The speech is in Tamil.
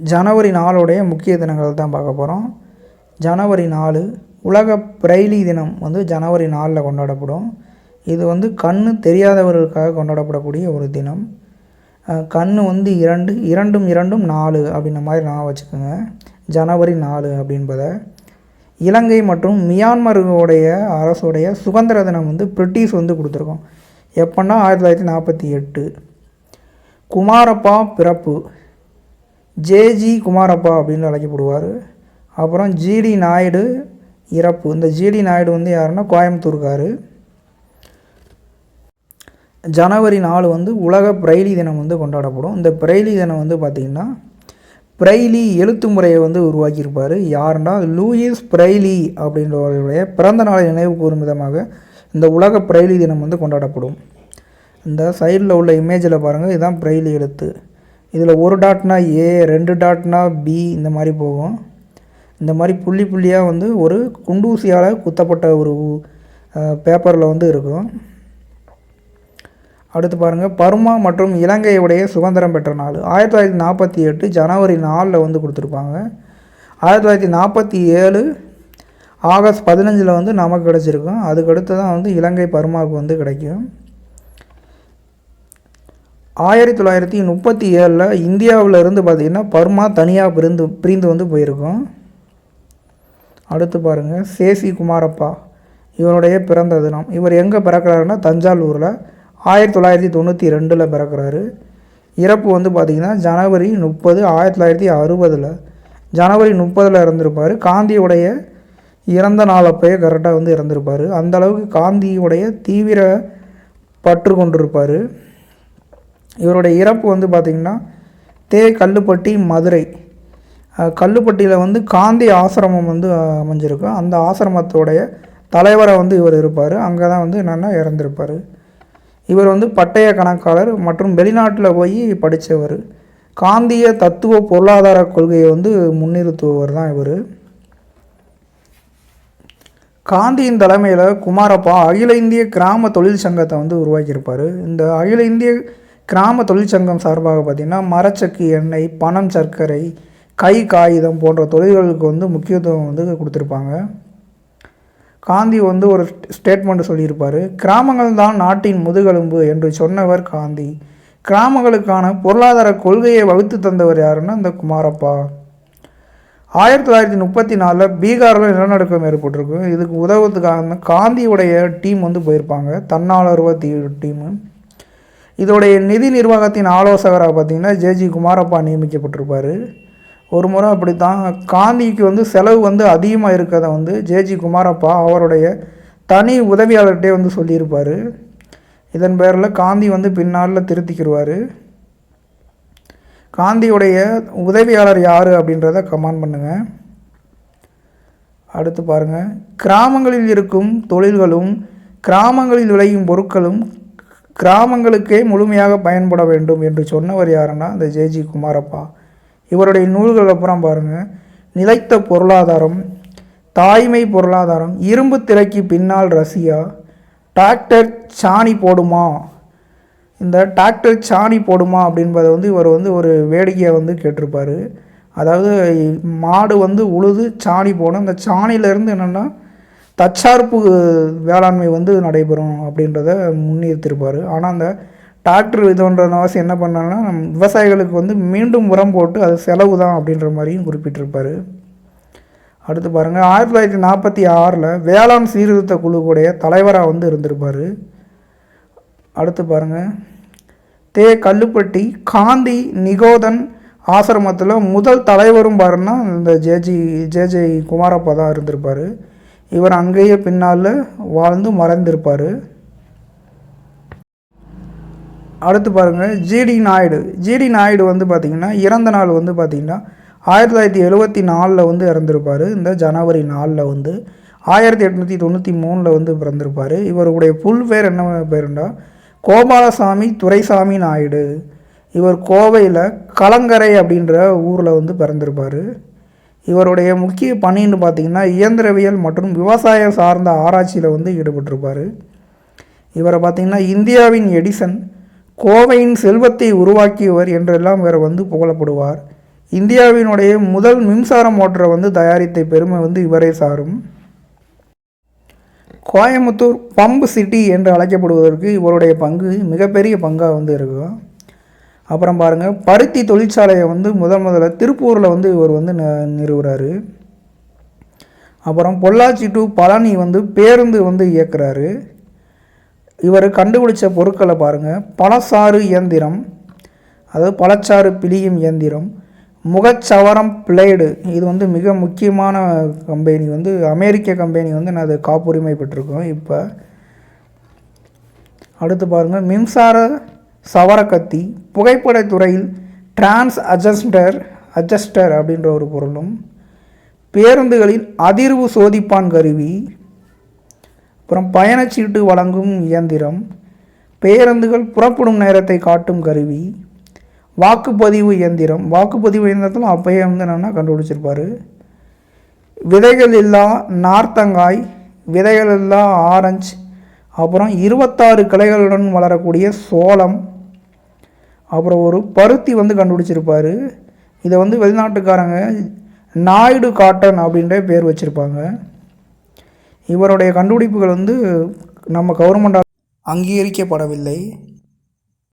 ஜனவரி நாளுடைய முக்கிய தினங்கள் தான் பார்க்க போகிறோம் ஜனவரி நாலு உலக பிரெய்லி தினம் வந்து ஜனவரி நாலில் கொண்டாடப்படும். இது வந்து கண்ணு தெரியாதவர்களுக்காக கொண்டாடப்படக்கூடிய ஒரு தினம். கண் கண்ணு வந்து இரண்டு இரண்டும் இரண்டும் நாலு அப்படின்ற மாதிரி நான் வச்சுக்கோங்க. ஜனவரி நாலு அப்படின்பத. இலங்கை மற்றும் மியான்மருடைய அரசுடைய சுதந்திர தினம் வந்து பிரிட்டிஷ் வந்து கொடுத்துருக்கோம். எப்போன்னா ஆயிரத்தி தொள்ளாயிரத்தி நாற்பத்தி எட்டு. குமாரப்பா பிறப்பு. ஜேஜி குமாரப்பா அப்படின்னு அழைக்கப்படுவார். அப்புறம் ஜிடி நாயுடு இறப்பு. இந்த ஜிடி நாயுடு வந்து யாருன்னா கோயம்புத்தூர்கார். ஜனவரி நாலு வந்து உலக பிரெய்லி தினம் வந்து கொண்டாடப்படும். இந்த பிரெய்லி தினம் வந்து பார்த்திங்கன்னா பிரெய்லி எழுத்து முறையை வந்து உருவாக்கியிருப்பார். யாருன்னா லூயிஸ் பிரெய்லி அப்படின்றவருடைய பிறந்த நாளை நினைவு கூறும் விதமாக இந்த உலக பிரெய்லி தினம் வந்து கொண்டாடப்படும். இந்த சைடில் உள்ள இமேஜில் பாருங்கள் இதுதான் பிரெய்லி எழுத்து. இதில் ஒரு டாட்னா ஏ ரெண்டு டாட்னா பி இந்த மாதிரி போகும். இந்த மாதிரி புள்ளி புள்ளியாக வந்து ஒரு குண்டூசியால் குத்தப்பட்ட ஒரு பேப்பரில் வந்து இருக்கும். அடுத்து பாருங்கள் பர்மா மற்றும் இலங்கையுடைய சுதந்திரம் பெற்ற நாள். ஆயிரத்தி தொள்ளாயிரத்தி நாற்பத்தி எட்டு ஜனவரி நாலில் வந்து கொடுத்துருப்பாங்க. ஆயிரத்தி தொள்ளாயிரத்தி நாற்பத்தி ஏழு ஆகஸ்ட் பதினஞ்சில் வந்து நமக்கு கிடச்சிருக்கும். அதுக்கடுத்து தான் வந்து இலங்கை பர்மாவுக்கு வந்து கிடைக்கும். ஆயிரத்தி தொள்ளாயிரத்தி முப்பத்தி ஏழில் இந்தியாவில் இருந்து பார்த்திங்கன்னா பர்மா தனியாக பிரிந்து பிரிந்து வந்து போயிருக்கோம். அடுத்து பாருங்கள் சேசி குமாரப்பா இவருடைய பிறந்த தினம். இவர் எங்கே பிறக்கிறாருன்னா தஞ்சாவூரில் ஆயிரத்தி தொள்ளாயிரத்தி தொண்ணூற்றி ரெண்டில் பிறக்கிறாரு. இறப்பு வந்து பார்த்திங்கன்னா ஜனவரி முப்பது ஆயிரத்தி தொள்ளாயிரத்தி அறுபதில். ஜனவரி முப்பதில் இறந்துருப்பார். காந்தியுடைய இறந்த நாள் அப்போயே கரெக்டாக வந்து இறந்துருப்பார். அந்தளவுக்கு காந்தியுடைய தீவிர பற்று கொண்டிருப்பார். இவருடைய இறப்பு வந்து பார்த்திங்கன்னா தே கல்லுப்பட்டி மதுரை. கல்லுப்பட்டியில் வந்து காந்தி ஆசிரமம் வந்து அமைஞ்சிருக்கும் அந்த ஆசிரமத்தோடைய தலைவராக வந்து இவர் இருப்பார். அங்கே தான் வந்து என்னென்னா இறந்திருப்பார். இவர் வந்து பட்டய கணக்காளர் மற்றும் வெளிநாட்டில் போய் படித்தவர் காந்திய தத்துவ பொருளாதார கொள்கையை வந்து முன்னிறுத்துபவர் தான் இவர். காந்தியின் தலைமையில் குமாரப்பா அகில இந்திய கிராம தொழில் சங்கத்தை வந்து உருவாக்கியிருப்பார். இந்த அகில இந்திய கிராம தொழிற்சங்கம் சார்பாக பார்த்திங்கன்னா மரச்சக்கு எண்ணெய் பனம் சர்க்கரை கை காகிதம் போன்ற தொழில்களுக்கு வந்து முக்கியத்துவம் வந்து கொடுத்துருப்பாங்க. காந்தி வந்து ஒரு ஸ்டேட்மெண்ட் சொல்லியிருப்பார். கிராமங்கள் தான் நாட்டின் முதுகெலும்பு என்று சொன்னவர் காந்தி. கிராமங்களுக்கான பொருளாதார கொள்கையை வகுத்து தந்தவர் யாருன்னா இந்த குமாரப்பா. ஆயிரத்தி தொள்ளாயிரத்தி முப்பத்தி நாலில் பீகாரில் நிலநடுக்கம் ஏற்பட்டிருக்கு. இதுக்கு உதவுறதுக்காக காந்தியுடைய டீம் வந்து போயிருப்பாங்க. தன்னாளர்வ தீ டீமு. இதோடைய நிதி நிர்வாகத்தின் ஆலோசகராக பார்த்தீங்கன்னா ஜேஜி குமாரப்பா நியமிக்கப்பட்டிருப்பார். ஒரு முறை அப்படித்தான் காந்திக்கு வந்து செலவு வந்து அதிகமாக இருக்கிறத வந்து ஜேஜி குமாரப்பா அவருடைய தனி உதவியாளர்கிட்டே வந்து சொல்லியிருப்பார். இதன் பேரில் காந்தி வந்து பின்னால் திருத்திக்கிடுவார் காந்தியுடைய உதவியாளர் யார் அப்படின்றத கமெண்ட் பண்ணுங்கள் அடுத்து பாருங்கள் கிராமங்களில் இருக்கும் தொழில்களும் கிராமங்களில் விளையும் பொருட்களும் கிராமங்களுக்கே முழுமையாக பயன்பட வேண்டும் என்று சொன்னவர் யாருன்னா இந்த ஜேஜி குமாரப்பா. இவருடைய நூல்கள் அப்புறம் பாருங்கள் நிலைத்த பொருளாதாரம் தாய்மை பொருளாதாரம் இரும்பு திரைக்கு பின்னால் ரஷ்யா டிராக்டர் சாணி போடுமா? இந்த டிராக்டர் சாணி போடுமா அப்படின்றத வந்து இவர் வந்து ஒரு வேடிக்கையை வந்து கேட்டிருப்பார். அதாவது மாடு வந்து உழுது சாணி போடும் அந்த சாணியிலேருந்து என்னென்னா தற்சார்பு வேளாண்மை வந்து நடைபெறும் அப்படின்றத முன்னிறுத்திருப்பார். ஆனால் அந்த டிராக்டர் இதுன்றவாசி என்ன பண்ணாங்கன்னா விவசாயிகளுக்கு வந்து மீண்டும் உரம் போட்டு அது செலவு தான் அப்படின்ற மாதிரியும் குறிப்பிட்டிருப்பார். அடுத்து பாருங்கள் ஆயிரத்தி தொள்ளாயிரத்தி நாற்பத்தி ஆறில் வேளாண் சீர்திருத்த குழுவுடைய தலைவராக வந்து இருந்திருப்பார். அடுத்து பாருங்கள் தே கல்லுப்பட்டி காந்தி நிகோதன் ஆசிரமத்தில் முதல் தலைவரும் பாருன்னா இந்த ஜேஜி ஜேஜே குமாரப்பா தான் இருந்திருப்பார். இவர் அங்கேயே பின்னால் வாழ்ந்து மறைந்திருப்பார். அடுத்து பாருங்கள் ஜிடி நாயுடு. ஜிடி நாயுடு வந்து பார்த்திங்கன்னா இறந்த நாள் வந்து பார்த்திங்கன்னா ஆயிரத்தி தொள்ளாயிரத்தி எழுபத்தி நாலில் வந்து இறந்துருப்பார். இந்த ஜனவரி நாலில் வந்து ஆயிரத்தி எட்நூற்றி தொண்ணூற்றி மூணில் வந்து பிறந்திருப்பார். இவருடைய புல் பேர் என்ன பேருண்டா? கோபாலசாமி துரைசாமி நாயுடு. இவர் கோவையில் கலங்கரை அப்படின்ற ஊரில் வந்து பிறந்திருப்பார். இவருடைய முக்கிய பணின்னு பார்த்திங்கன்னா இயந்திரவியல் மற்றும் விவசாயம் சார்ந்த ஆராய்ச்சியில் வந்து ஈடுபட்டிருப்பார். இவரை பார்த்திங்கன்னா இந்தியாவின் எடிசன் கோவையின் செல்வத்தை உருவாக்கியவர் என்றெல்லாம் இவர் வந்து புகழப்படுவார். இந்தியாவினுடைய முதல் மின்சார மோட்டரை வந்து தயாரித்த பெருமை வந்து இவரே சாரும். கோயம்புத்தூர் பம்பு சிட்டி என்று அழைக்கப்படுவதற்கு இவருடைய பங்கு மிகப்பெரிய பங்காக வந்து இருக்கும் அப்புறம் பாருங்கள் பருத்தி தொழிற்சாலையை வந்து முதல் முதல்ல திருப்பூரில் வந்து இவர் வந்து ந- நிறுவுறாரு. அப்புறம் பொள்ளாச்சி டு பழனி வந்து பேருந்து வந்து இயக்குறாரு. இவர் கண்டுபிடிச்ச பொருட்களை பாருங்கள் பழச்சாறு இயந்திரம் அதாவது பழச்சாறு பிழியும் இயந்திரம் முகச்சவரம் பிளேடு இது வந்து மிக முக்கியமான கம்பெனி வந்து அமெரிக்க கம்பெனி வந்து நான் அது காப்புரிமை பெற்றிருக்கோம். இப்போ அடுத்து பாருங்கள் மின்சார சவரக்கத்தி புகைப்படத் துறையில் டிரான்ஸ் அட்ஜஸ்டர் அட்ஜஸ்டர் அப்படின்ற ஒரு பொருளும் பேருந்துகளின் அதிர்வு சோதிப்பான் கருவி அப்புறம் பயணச்சீட்டு வழங்கும் இயந்திரம் பேருந்துகள் புறப்படும் நேரத்தை காட்டும் கருவி வாக்குப்பதிவு இயந்திரம். வாக்குப்பதிவு இயந்திரத்தில் அப்பயே வந்து என்னென்னா கண்டுபிடிச்சிருப்பார். விதைகள் இல்லா நார்த்தங்காய் விதைகள் இல்லா ஆரஞ்சு அப்புறம் இருபத்தாறு கிளைகளுடன் வளரக்கூடிய சோளம் அப்புறம் ஒரு பருத்தி வந்து கண்டுபிடிச்சிருப்பார். இதை வந்து வெளிநாட்டுக்காரங்க நாயுடு காட்டன் அப்படின்ற பேர் வச்சுருப்பாங்க. இவருடைய கண்டுபிடிப்புகள் வந்து நம்ம கவர்மெண்டால் அங்கீகரிக்கப்படவில்லை.